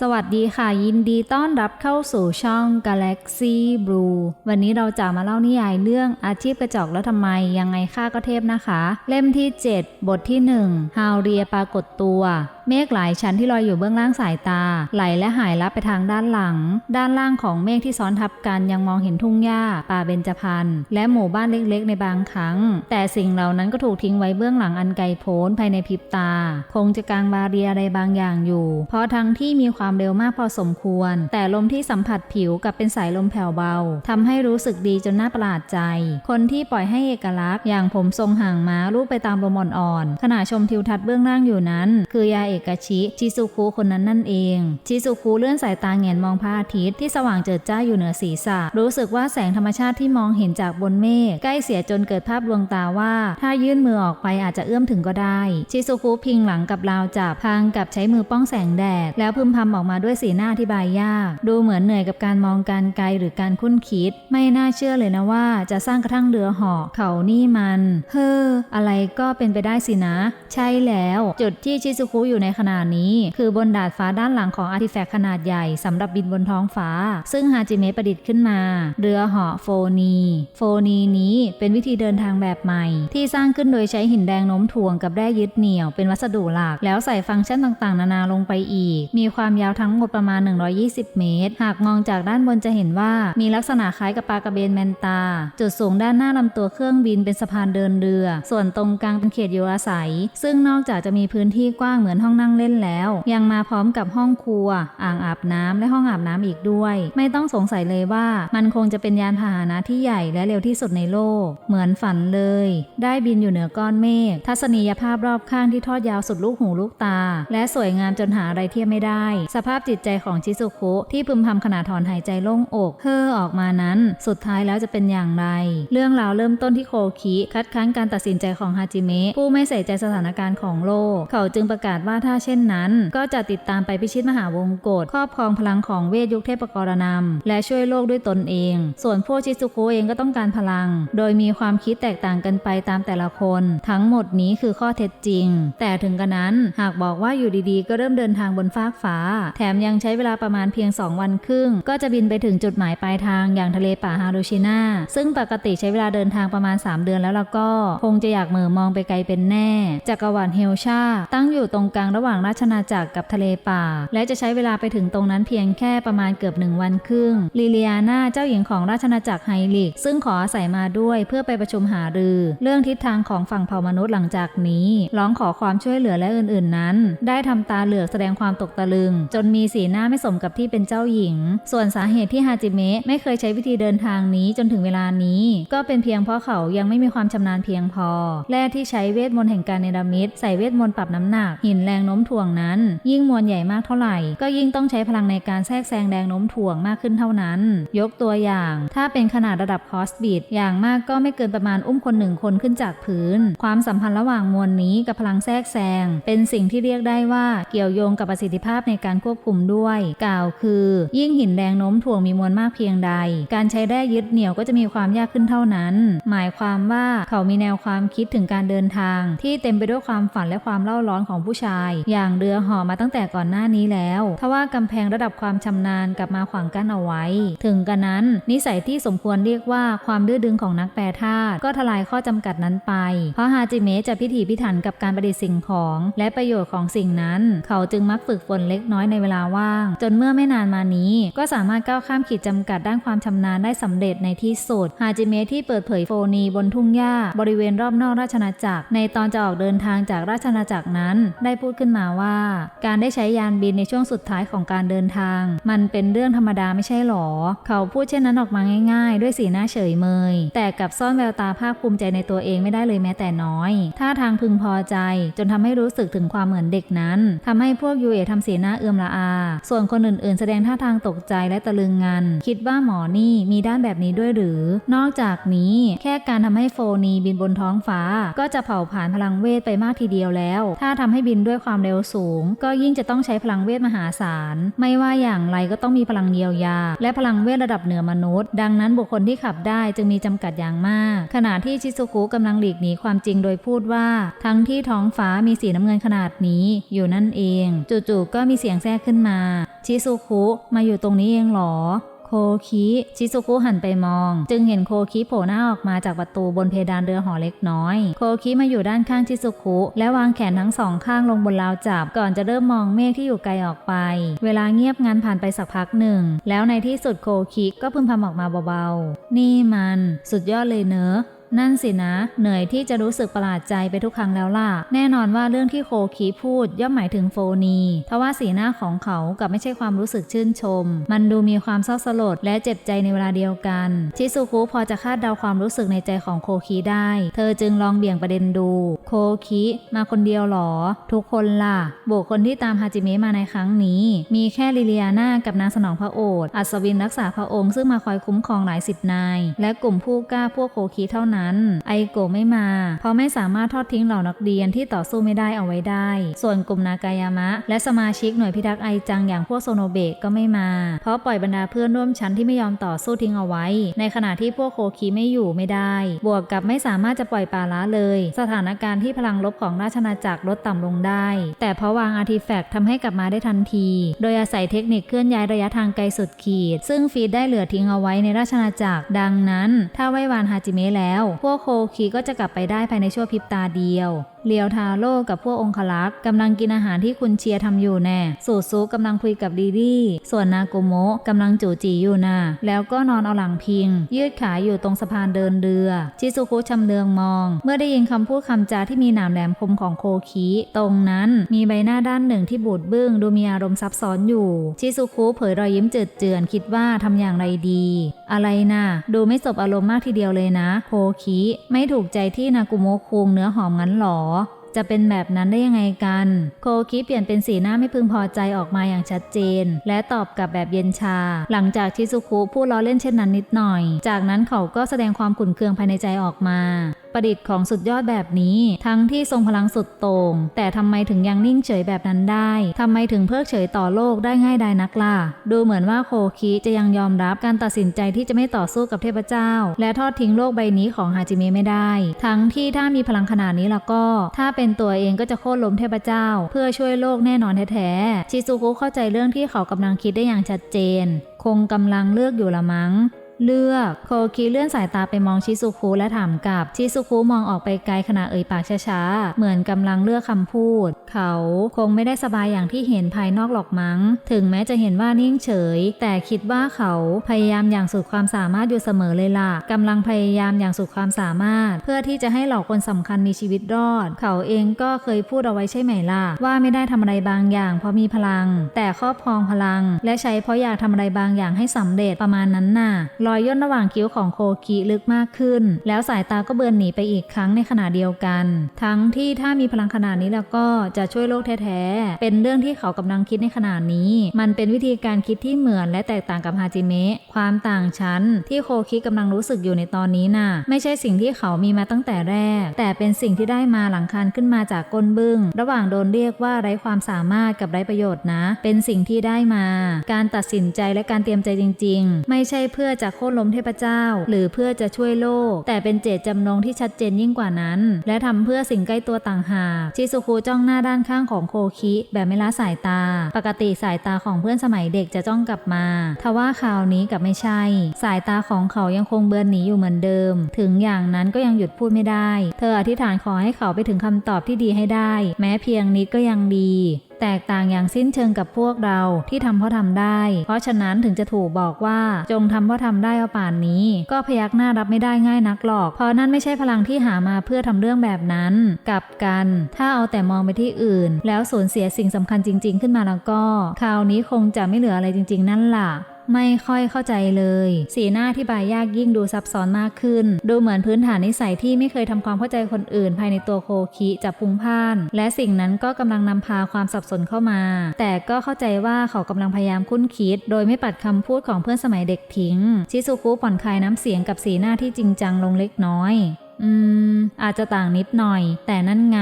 สวัสดีค่ะ ยินดีต้อนรับเข้าสู่ช่อง Galaxy Blue วันนี้เราจะมาเล่านิยายเรื่องอาชีพกระจอกแล้วทำไมยังไงค่าก็เทพนะคะ เล่มที่ 7 บทที่ 1 ฮาวเรียปรากฏตัวเมฆหลายชั้นที่ลอยอยู่เบื้องล่างสายตา ไหลและหายลับไปทางด้านหลัง ด้านล่างของเมฆที่ซ้อนทับกันยังมองเห็นทุ่งหญ้าป่าเบญจพรรณและหมู่บ้านเล็กๆ ในบางครั้ง แต่สิ่งเหล่านั้นก็ถูกทิ้งไว้เบื้องหลังอันไกลโพ้นภายในพริบตา คงจะกลางบาเรียอะไรบางอย่างอยู่ เพราะทั้งที่มีความเร็วมากพอสมควร แต่ลมที่สัมผัสผิวกับเป็นสายลมแผ่วเบาทำให้รู้สึกดีจนน่าประหลาดใจ คนที่ปล่อยให้เอกลักษณ์ อย่างผมทรงห่างม้าลูบไปตามลมอ่อนๆขณะชมทิวทัศน์เบื้องล่างอยู่นั้น คือยาเอกชิ ชิซุคุคนนั้นนั่นเอง ชิซุคุเลื่อนสายตาแงนมองพระอาทิตย์ที่สว่างเจิดจ้าอยู่เหนือศีรษะ รู้สึกว่าแสงธรรมชาติที่มองเห็นจากบนเมฆใกล้เสียจนเกิดภาพดวงตาว่า ถ้ายื่นมือออกไปอาจจะเอื้อมถึงก็ได้ ชิซุคุพิงหลังกับราวจับพางกับใช้มือป้องแสงแดด แล้วพึมพำออกมาด้วยสีหน้าอธิบายยาก ดูเหมือนเหนื่อยกับการมองการไกลหรือการคุ้นคิด ไม่น่าเชื่อเลยนะว่าจะสร้างกระทั่งเรือหาะเขานี่มัน เฮ้ออะไรก็เป็นไปได้สินะ ใช่แล้ว จุดที่ชิซุคุอยู่ในขณะนี้ คือบนดาดฟ้าด้านหลังของอาร์ติแฟกต์ขนาดใหญ่สำหรับบินบนท้องฟ้า ซึ่งฮาจิเมะประดิษฐ์ขึ้นมา เรือเหาะโฟนี โฟนีนี้เป็นวิธีเดินทางแบบใหม่ ที่สร้างขึ้นโดยใช้หินแดงโน้มถ่วงกับแร่ยึดเหนี่ยวเป็นวัสดุหลัก แล้วใส่ฟังก์ชันต่างๆ นานาลงไปอีก มีความยาวทั้งหมดประมาณ 120 เมตร หากมองจากด้านบนจะเห็นว่ามีลักษณะคล้ายกับปลากระเบนแมนตา จุดสูงด้านหน้าลำตัวเครื่องบินเป็นสะพานเดินเรือ ส่วนตรงกลางเป็นเขตอยู่อาศัย ซึ่งนอกจากจะมีพื้นที่กว้างเหมือนห้องนั่งเล่นแล้ว ยังมาพร้อมกับห้องครัว อ่างอาบน้ำและห้องอาบน้ำอีกด้วย ไม่ต้องสงสัยเลยว่ามันคงจะเป็นยานพาหนะที่ใหญ่และเร็วที่สุดในโลก เหมือนฝันเลย ได้บินอยู่เหนือก้อนเมฆทัศนียภาพรอบข้างที่ทอดยาวสุดลูกหูลูกตา และสวยงามจนหาอะไรเทียบไม่ได้ สภาพจิตใจของชิซุคุที่พึมพำขณะถอนหายใจโล่งอกเฮ่อออกมานั้น สุดท้ายแล้วจะเป็นอย่างไร เรื่องราวเริ่มต้นที่โคคิคัดค้านการตัดสินใจของฮาจิเมะผู้ไม่ใส่ใจสถานการณ์ของโลก เขาจึงประกาศว่าถ้าเช่นนั้น ก็จะติดตามไปพิชิตมหาวงกฏครอบครองพลังของเวทยุคเทพกรนำและช่วยโลกด้วยตนเอง ส่วนพวกชิซุคุเองก็ต้องการพลัง โดยมีความคิดแตกต่างกันไปตามแต่ละคน ทั้งหมดนี้คือข้อเท็จจริง แต่ถึงกระนั้นหากบอกว่าอยู่ดีๆ ก็เริ่มเดินทางบนฟากฟ้า แถมยังใช้เวลาประมาณเพียง 2 วันครึ่ง ก็จะบินไปถึงจุดหมายปลายทางอย่างทะเลป่าฮารุชิน่าซึ่งปกติใช้เวลาเดินทางประมาณ 3 เดือนแล้วล่ะก็ คงจะอยากเหม่อมองไปไกลเป็นแน่จักรวรรดิเฮลชาตั้งอยู่ตรงกลางระหว่างราชนาจักรกับทะเลป่า และจะใช้เวลาไปถึงตรงนั้นเพียงแค่ประมาณเกือบหนึ่งวันครึ่งลิเลียนาเจ้าหญิงของราชนาจักรไฮลิก ซึ่งขออาศัยมาด้วยเพื่อไปประชุมหารือ เรื่องทิศทางของฝั่งเผ่ามนุษย์หลังจากนี้ร้องขอความช่วยเหลือและอื่นๆนั้น ได้ทำตาเหลือกแสดงความตกตะลึง จนมีสีหน้าไม่สมกับที่เป็นเจ้าหญิง ส่วนสาเหตุที่ฮาจิเมะไม่เคยใช้วิธีเดินทางนี้จนถึงเวลานี้ ก็เป็นเพียงเพราะเขายังไม่มีความชำนาญเพียงพอ แร่ที่ใช้เวทมนต์แห่งการเนรมิตใส่เวทมนต์ปรับน้ำหนักหินแรงโน้มถ่วงนั้น ยิ่งมวลใหญ่มากเท่าไหร่ ก็ยิ่งต้องใช้พลังในการแทรกแซงแรงโน้มถ่วงมากขึ้นเท่านั้น ยกตัวอย่าง ถ้าเป็นขนาดระดับคอสบิดอย่างมากก็ไม่เกินประมาณอุ้มคนหนึ่งคนขึ้นจากพื้น ความสัมพันธ์ระหว่างมวลนี้กับพลังแทรกแซง เป็นสิ่งที่เรียกได้ว่าเกี่ยวโยงกับประสิทธิภาพในการควบคุมด้วย กล่าวคือ ยิ่งหินแรงโน้มถ่วงมีมวลมากเพียงใด การใช้แร่ยึดเหนี่ยวก็จะมีความยากขึ้นเท่านั้น หมายความว่าเขามีแนวความคิดถึงการเดินทาง ที่เต็มไปด้วยความฝันและความเล่าร้อนของผู้ชายอย่างเรือห่อมาตั้งแต่ก่อนหน้านี้แล้วทว่ากำแพงระดับความชำนาญกลับมาขวางกั้นเอาไว้ ถึงกันนั้น นิสัยที่สมควรเรียกว่าความดื้อดึงของนักแปรธาตุก็ทลายข้อจำกัดนั้นไป เพราะฮาจิเมะจะพิถีพิถันกับการประดิษฐ์สิ่งของ และประโยชน์ของสิ่งนั้น เขาจึงมักฝึกฝนเล็กน้อยในเวลาว่าง จนเมื่อไม่นานมานี้ ก็สามารถก้าวข้ามขีดจำกัดด้านความชำนาญได้สำเร็จในที่สุดฮาจิเมะที่เปิดเผยโฟนีบนทุ่งหญ้าบริเวณรอบนอกราชนาจักร ในตอนจะออกเดินทางจากราชนาจักรนั้น ได้พูดขึ้นมาว่า การได้ใช้ยานบินในช่วงสุดท้ายของการเดินทาง มันเป็นเรื่องธรรมดาไม่ใช่หรอ เขาพูดเช่นนั้นออกมาง่าย ๆ ด้วยสีหน้าเฉยเมย แต่กับซ่อนแววตาภาคภูมิใจในตัวเองไม่ได้เลยแม้แต่น้อยท่าทางพึงพอใจจนทำให้รู้สึกถึงความเหมือนเด็กนั้นทำให้พวกยูเอทำสีหน้าเอื้อมละอา ส่วนคนอื่นๆ แสดงท่าทางตกใจและตะลึงงัน คิดว่าหมอนี่มีด้านแบบนี้ด้วยหรือ นอกจากนี้แค่การทำให้โฟนีบินบนท้องฟ้า ก็จะเผาผลาญพลังเวทไปมากทีเดียวแล้ว ถ้าทำให้บินด้วยความเร็วสูง ก็ยิ่งจะต้องใช้พลังเวทมหาศาล ไม่ว่าอย่างไรก็ต้องมีพลังเยียวยา และพลังเวทระดับเหนือมนุษย์ ดังนั้นบุคคลที่ขับได้จึงมีจำกัดอย่างมาก ขณะที่ชิซุกุกำลังหลีกหนีความจริงโดยพูดว่า ทั้งที่ท้องฟ้ามีสีน้ำเงินขนาดนี้อยู่นั่นเอง จู่ๆก็มีเสียงแทรกขึ้นมา ชิซุคุมาอยู่ตรงนี้เองหรอ คคิชิซุกุหันไปมอง จึงเห็นโคคิโผล่หน้าออกมาจากประตูบนเพดานเรือหอเล็กน้อย โคคิมาอยู่ด้านข้างชิซุกุและวางแขนทั้งสองข้างลงบนราวจับ ก่อนจะเริ่มมองเมฆที่อยู่ไกลออกไป เวลาเงียบงันผ่านไปสักพักหนึ่ง แล้วในที่สุดโคคิก็พึมพำออกมาเบาๆ นี่มัน สุดยอดเลยเนอะ นั่นสินะ เหนื่อยที่จะรู้สึกประหลาดใจไปทุกครั้งแล้วล่ะ แน่นอนว่าเรื่องที่โคคีพูดย่อมหมายถึงโฟนีทว่าสีหน้าของเขากับไม่ใช่ความรู้สึกชื่นชม มันดูมีความเศร้าสลดและเจ็บใจในเวลาเดียวกัน ชิซุคุพอจะคาดเดาความรู้สึกในใจของโคคีได้ เธอจึงลองเบี่ยงประเด็นดู โคคิมาคนเดียวหรอ ทุกคนล่ะ บุคคลที่ตามฮาจิเมะมาในครั้งนี้ มีแค่ลิเลียนากับนางสนองพระโอษฐ์อัศวินรักษาพระองค์ซึ่งมาคอยคุ้มครองหลายสิบนาย และกลุ่มผู้กล้าพวกโคคิเท่านั้นไอโกไม่มา เพราะไม่สามารถทอดทิ้งเหล่านักเรียนที่ต่อสู้ไม่ได้เอาไว้ได้ ส่วนกลุ่มนากายามะ และสมาชิกหน่วยพิทักษ์ไอจังอย่างพวกโซโนเบะก็ไม่มา เพราะปล่อยบรรดาเพื่อนร่วมชั้นที่ไม่ยอมต่อสู้ทิ้งเอาไว้ ในขณะที่พวกโคคิไม่อยู่ไม่ได้ บวกกับไม่สามารถจะปล่อยปลาละเลย สถานการณ์ที่พลังลบของราชอาณาจักรลดต่ำลงได้ แต่เพราะวางอาร์ติแฟกต์ทำให้กลับมาได้ทันที โดยอาศัยเทคนิคเคลื่อนย้ายระยะทางไกลสุดขีด ซึ่งฟีดได้เหลือทิ้งเอาไว้ในราชอาณาจักรดังนั้น ถ้าไหว้วานฮาจิเมะแล้วพวกโคคีก็จะกลับไปได้ภายในชั่วพริบตาเดียว เลียวทาโร่กับพวกองคลักษ์กำลังกินอาหารที่คุณเชียร์ทำอยู่แน่สูซูกำลังคุยกับดีดี้ส่วนนาโกโมะกำลังจู่จีอยู่น่ะแล้วก็นอนเอาหลังพิง ยืดขาอยู่ตรงสะพานเดินเรือ ชิซุคุชำเลืองมอง เมื่อได้ยินคำพูดคำจาที่มีหนามแหลมคมของโคคิตรงนั้นมีใบหน้าด้านหนึ่งที่บูดบึ้งดูมีอารมณ์ซับซ้อนอยู่ ชิซุคุเผยรอยยิ้มเจือเจือนคิดว่าทำอย่างไรดี อะไรนะ่ะดูไม่สบอารมณ์มากทีเดียวเลยนะ โคคิไม่ถูกใจที่นากุโมะคุงเนื้อหอมงั้นหรอ จะเป็นแบบนั้นได้ยังไงกัน โคคิเปลี่ยนเป็นสีหน้าไม่พึงพอใจออกมาอย่างชัดเจน และตอบกลับแบบเย็นชา หลังจากชิซุคุพูดล้อเล่นเช่นนั้นนิดหน่อย จากนั้นเขาก็แสดงความขุ่นเคืองภายในใจออกมา ประดิษฐ์ของสุดยอดแบบนี้ ทั้งที่ทรงพลังสุดโต่งแต่ทำไมถึงยังนิ่งเฉยแบบนั้นได้ทำไมถึงเพิกเฉยต่อโลกได้ง่ายดายนักล่ะดูเหมือนว่าโคคิจะยังยอมรับการตัดสินใจที่จะไม่ต่อสู้กับเทพเจ้า และทอดทิ้งโลกใบนี้ของฮาจิเมะไม่ได้ ทั้งที่ถ้ามีพลังขนาดนี้แล้วก็ ถ้าเป็นตัวเองก็จะโค่นล้มเทพเจ้า เพื่อช่วยโลกแน่นอนแท้ๆชิซุคุเข้าใจเรื่องที่เขากำลังคิดได้อย่างชัดเจน คงกำลังเลือกอยู่ละมั้ง เลือก โคคิเลื่อนสายตาไปมองชิซุคุและถามกลับ ชิซุคุมองออกไปไกลขณะเอ่ยปากช้าๆ เหมือนกำลังเลือกคำพูด เขาคงไม่ได้สบายอย่างที่เห็นภายนอกหรอกมั้ง ถึงแม้จะเห็นว่านิ่งเฉย แต่คิดว่าเขาพยายามอย่างสุดความสามารถอยู่เสมอเลยล่ะกำลังพยายามอย่างสุดความสามารถ เพื่อที่จะให้เหล่าคนสำคัญมีชีวิตรอด เขาเองก็เคยพูดเอาไว้ใช่ไหมล่ะว่าไม่ได้ทำอะไรบางอย่าง เพราะมีพลัง แต่ครอบครองพลัง และใช้เพราะอยากทำอะไรบางอย่างให้สำเร็จประมาณนั้นน่ะ รอยย่นระหว่างคิ้วของโคคิลึกมากขึ้น แล้วสายตาก็เบือนหนีไปอีกครั้งในขณะเดียวกัน ทั้งที่ถ้ามีพลังขนาดนี้แล้วก็จะช่วยโลกแท้ๆ เป็นเรื่องที่เขากำลังคิดในขณะนี้ มันเป็นวิธีการคิดที่เหมือนและแตกต่างกับฮาจิเมะ ความต่างชั้น ที่โคคิกำลังรู้สึกอยู่ในตอนนี้น่ะ ไม่ใช่สิ่งที่เขามีมาตั้งแต่แรก แต่เป็นสิ่งที่ได้มาหลังคานขึ้นมาจากก้นบึ้ง ระหว่างโดนเรียกว่าไร้ความสามารถกับไร้ประโยชน์นะ เป็นสิ่งที่ได้มา การตัดสินใจและการเตรียมใจจริง ๆ ไม่ใช่เพื่อจะโค่นล้มเทพเจ้า หรือเพื่อจะช่วยโลก แต่เป็นเจตจำนงที่ชัดเจนยิ่งกว่านั้น และทำเพื่อสิ่งใกล้ตัวต่างหากชิซุคุจ้องหน้าด้านข้างของโคคิแบบไม่ละสายตา ปกติสายตาของเพื่อนสมัยเด็กจะจ้องกลับมาทว่าคราวนี้กลับไม่ใช่ สายตาของเขายังคงเบือนหนีอยู่เหมือนเดิม ถึงอย่างนั้นก็ยังหยุดพูดไม่ได้ เธออธิษฐานขอให้เขาไปถึงคำตอบที่ดีให้ได้ แม้เพียงนิดก็ยังดี แตกต่างอย่างสิ้นเชิงกับพวกเราที่ทำเพราะทำได้ เพราะฉะนั้นถึงจะถูกบอกว่าจงทำเพราะทำได้เอาป่านนี้ ก็พยักหน้ารับไม่ได้ง่ายนักหรอก เพราะนั่นไม่ใช่พลังที่หามาเพื่อทำเรื่องแบบนั้น กลับกัน ถ้าเอาแต่มองไปที่อื่น แล้วสูญเสียสิ่งสำคัญจริง ๆ ขึ้นมาแล้วก็ คราวนี้คงจะไม่เหลืออะไรจริง ๆ นั่นล่ะ ไม่ค่อยเข้าใจเลย สีหน้าที่บายยากยิ่งดูซับซ้อนมากขึ้น ดูเหมือนพื้นฐานนิสัยที่ไม่เคยทำความเข้าใจคนอื่น ภายในตัวโคคิจะพุ่งพ่าน และสิ่งนั้นก็กำลังนำพาความสับสนเข้ามา แต่ก็เข้าใจว่าเขากำลังพยายามคุ้นคิด โดยไม่ปัดคำพูดของเพื่อนสมัยเด็กทิ้ง ชิซุคุผ่อนคลายน้ำเสียงกับสีหน้าที่จริงจังลงเล็กน้อย อืม อาจจะต่างนิดหน่อย แต่นั่นไง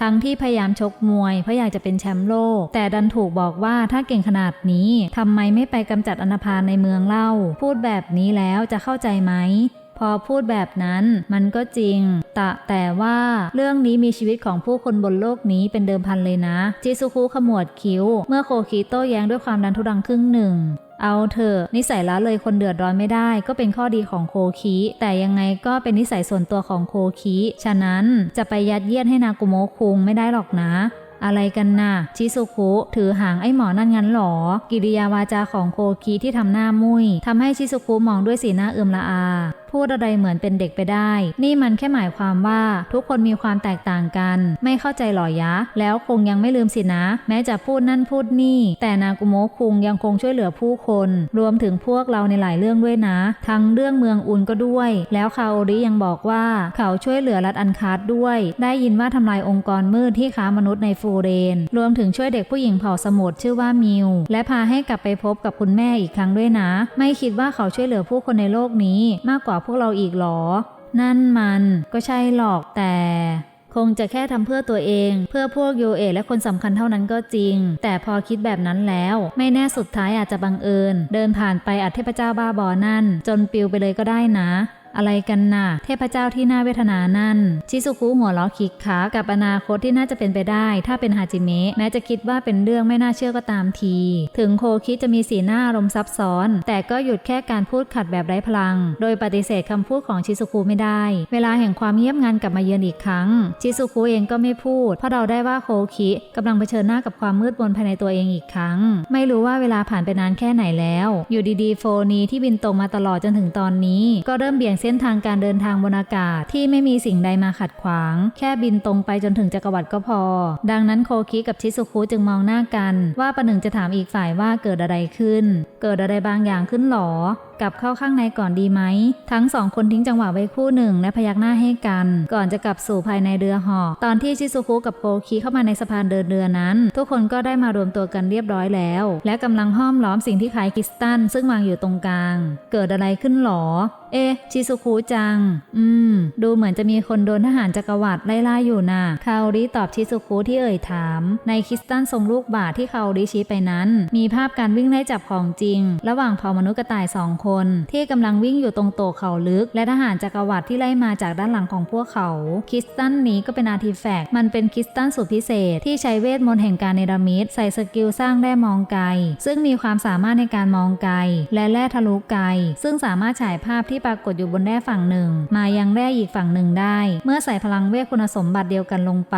ทั้งที่พยายามชกมวยเพราะอยากจะเป็นแชมป์โลก แต่ดันถูกบอกว่าถ้าเก่งขนาดนี้ทำไมไม่ไปกำจัดอนาพาลในเมืองเล่า พูดแบบนี้แล้วจะเข้าใจไหมพอพูดแบบนั้นมันก็จริง แตะแต่ว่าเรื่องนี้มีชีวิตของผู้คนบนโลกนี้เป็นเดิมพันเลยนะ จิซุคุขมวดคิ้ว เมื่อโคคิโต้แย้งด้วยความดันทุรังครึ่งหนึ่ง เอาเถอะนิสัยละเลยคนเดือดร้อนไม่ได้ก็เป็นข้อดีของโคคิแต่ยังไงก็เป็นนิสัยส่วนตัวของโคคิฉะนั้นจะไปยัดเยียดให้นากุโมะคุงไม่ได้หรอกนะอะไรกันน่ะ ชิซุคุถือหางไอ้หมอนั่นงั้นหรอ กิริยาวาจาของโคคิที่ทำหน้ามุยทำให้ชิซุคุมองด้วยสีหน้าเอื่มละอา พูดอะไรเหมือนเป็นเด็กไปได้ นี่มันแค่หมายความว่าทุกคนมีความแตกต่างกัน ไม่เข้าใจหรอยะ แล้วคงยังไม่ลืมสินะ แม้จะพูดนั่นพูดนี่ แต่นากุโมะคุงยังคงช่วยเหลือผู้คน รวมถึงพวกเราในหลายเรื่องด้วยนะ ทั้งเรื่องเมืองอุนก็ด้วย แล้วคาโอริยังบอกว่าเขาช่วยเหลือรัฐอันคาร์ดด้วย ได้ยินว่าทำลายองค์กรมืดที่ค้ามนุษย์ในฟูเรน รวมถึงช่วยเด็กผู้หญิงเผ่าสมุทรชื่อว่ามิว และพาให้กลับไปพบกับคุณแม่อีกครั้งด้วยนะ ไม่คิดว่าเขาช่วยเหลือผู้คนในโลกนี้มากกว่าพวกเราอีกหรอ นั่นมันก็ใช่หรอกแต่คงจะแค่ทำเพื่อตัวเอง เพื่อพวกโยเอะและคนสำคัญเท่านั้นก็จริง แต่พอคิดแบบนั้นแล้ว ไม่แน่สุดท้ายอาจจะบังเอิญ เดินผ่านไปอัเทพเจ้าบ้าบอนั่น จนปิวไปเลยก็ได้นะ อะไรกันน่ะ เทพเจ้าที่น่าเวทนานั่น ชิซุคุหัวล้อคิกคักกับอนาคตที่น่าจะเป็นไปได้ ถ้าเป็นฮาจิเมะแม้จะคิดว่าเป็นเรื่องไม่น่าเชื่อก็ตามที ถึงโคคิจะมีสีหน้าอารมณ์ซับซ้อน แต่ก็หยุดแค่การพูดขัดแบบไร้พลัง โดยปฏิเสธคำพูดของชิซุคุไม่ได้ เวลาแห่งความเงียบงันกลับมาเยือนอีกครั้ง ชิซุคุเองก็ไม่พูด เพราะเราได้ว่าโคคิกำลังเผชิญหน้ากับความมืดมนภายในตัวเองอีกครั้ง ไม่รู้ว่าเวลาผ่านไปนานแค่ไหนแล้ว อยู่ดีๆ โฟนีที่บินตรงมาตลอดจนถึงตอนนี้ ก็เริ่มเบี่ยงเส้นทางการเดินทางบนอากาศที่ไม่มีสิ่งใดมาขัดขวาง แค่บินตรงไปจนถึงจักรวรรดิก็พอ ดังนั้นโคคิกับชิซุคุจึงมองหน้ากัน ว่าประหนึ่งจะถามอีกฝ่ายว่าเกิดอะไรขึ้น เกิดอะไรบางอย่างขึ้นหรอกลับเข้าข้างในก่อนดีไหม ทั้งสองคนทิ้งจังหวะไว้คู่หนึ่งและพยักหน้าให้กัน ก่อนจะกลับสู่ภายในเรือหอกตอนที่ชิซุคุกับโคคิเข้ามาในสะพานเดินเรือนั้น ทุกคนก็ได้มารวมตัวกันเรียบร้อยแล้ว และกำลังห้อมล้อมสิ่งที่คล้ายคริสตัลซึ่งวางอยู่ตรงกลาง เกิดอะไรขึ้นหรอ เอ๊ชิซุคุจัง อืม ดูเหมือนจะมีคนโดนทหารจักรวรรดิไล่ล่าอยู่นะ่ะคาโอริตอบชิซุคุที่เอ่ยถาม ในคริสตัลทรงลูกบาศก์ที่คาโอริชี้ไปนั้น มีภาพการวิ่งไล่จับของจริง ระหว่างเผ่ามนุษย์กระต่ายสองคนที่กำลังวิ่งอยู่ตรงโตกเขาลึก และทหารจักรวรรดิที่ไล่มาจากด้านหลังของพวกเขา คริสตัลนี้ก็เป็นอาร์ติแฟกต์มันเป็นคริสตัลสุดพิเศษ ที่ใช้เวทมนต์แห่งการเนรมิตใส่สกิลสร้างแร่มองไกล ซึ่งมีความสามารถในการมองไกล และแร่ทะลุไกล ซึ่งสามารถฉายภาพที่ปรากฏอยู่บนแร่ฝั่งหนึ่ง มายังแร่อีกฝั่งหนึ่งได้ เมื่อใส่พลังเวทคุณสมบัติเดียวกันลงไป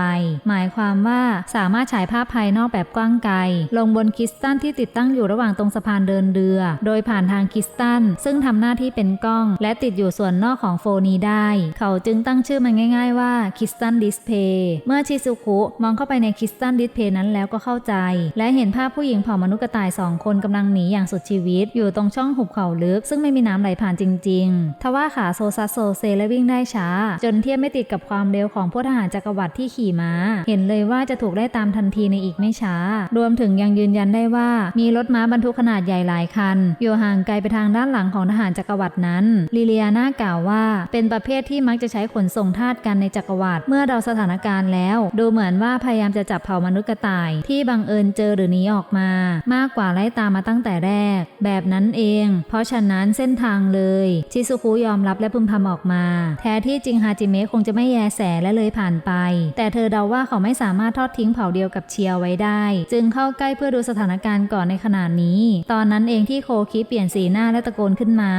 หมายความว่าสามารถฉายภาพภายนอกแบบกว้างไกล ลงบนคริสตัลที่ติดตั้งอยู่ระหว่างตรงสะพานเดินเรือ โดยผ่านทางคริสตันลซึ่งทำหน้าที่เป็นกล้อง และติดอยู่ส่วนนอกของโฟนี้ได้ เขาจึงตั้งชื่อมันง่าย ๆ ว่าคิสตัลดิสเพย์เมื่อชิซุคุมองเข้าไปในคิสตัลดิสเพย์นั้นแล้วก็เข้าใจ และเห็นภาพผู้หญิงเผ่ามนุษย์กระต่ายสองคนกำลังหนีอย่างสุดชีวิต อยู่ตรงช่องหุบเขาลึก ซึ่งไม่มีน้ำไหลผ่านจริง ๆ ทว่าขาโซซัสโซเซและวิ่งได้ช้า จนเทียบไม่ติดกับความเร็วของพวกทหารจักรวรรดิที่ขี่ม้า เห็นเลยว่าจะถูกได้ตามทันทีในอีกไม่ช้า รวมถึงยังยืนยันได้ว่า มีรถม้าบรรทุกขนาดใหญ่หลายคันอยู่ห่างไกลไปทางด้านหลังของทหารจักรวรรดินั้น ลิเลียนากล่าวว่า เป็นประเภทที่มักจะใช้ขนส่งทาสกันในจักรวรรดิเมื่อเราสถานการณ์แล้ว ดูเหมือนว่าพยายามจะจับเผ่ามนุษย์กระต่าย ที่บังเอิญเจอหรือหนีออกมา มากกว่าไล่ตามมาตั้งแต่แรก แบบนั้นเอง เพราะฉะนั้นเส้นทางเลย ชิซุคุยอมรับและพึมพำออกมา แท้ที่จริงฮาจิเมะคงจะไม่แยแสและเลยผ่านไป แต่เธอเดาว่าเขาไม่สามารถทอดทิ้งเผ่าเดียวกับเชียไว้ได้ จึงเข้าใกล้เพื่อดูสถานการณ์ก่อนในขณะนี้ ตอนนั้นเองที่โคคิเปลี่ยนสีหน้าและตะโกนขึ้นมา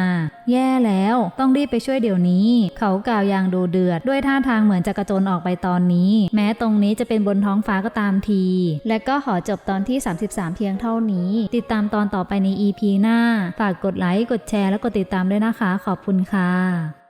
แย่แล้ว ต้องรีบไปช่วยเดี๋ยวนี้ เขากล่าวอย่างดูเดือด ด้วยท่าทางเหมือนจะกระโจนออกไปตอนนี้ แม้ตรงนี้จะเป็นบนท้องฟ้าก็ตามที และก็ขอจบตอนที่ 33 เพียงเท่านี้ ติดตามตอนต่อไปใน EP หน้า ฝากกดไลค์ กดแชร์ และกดติดตามด้วยนะคะ ขอบคุณค่ะ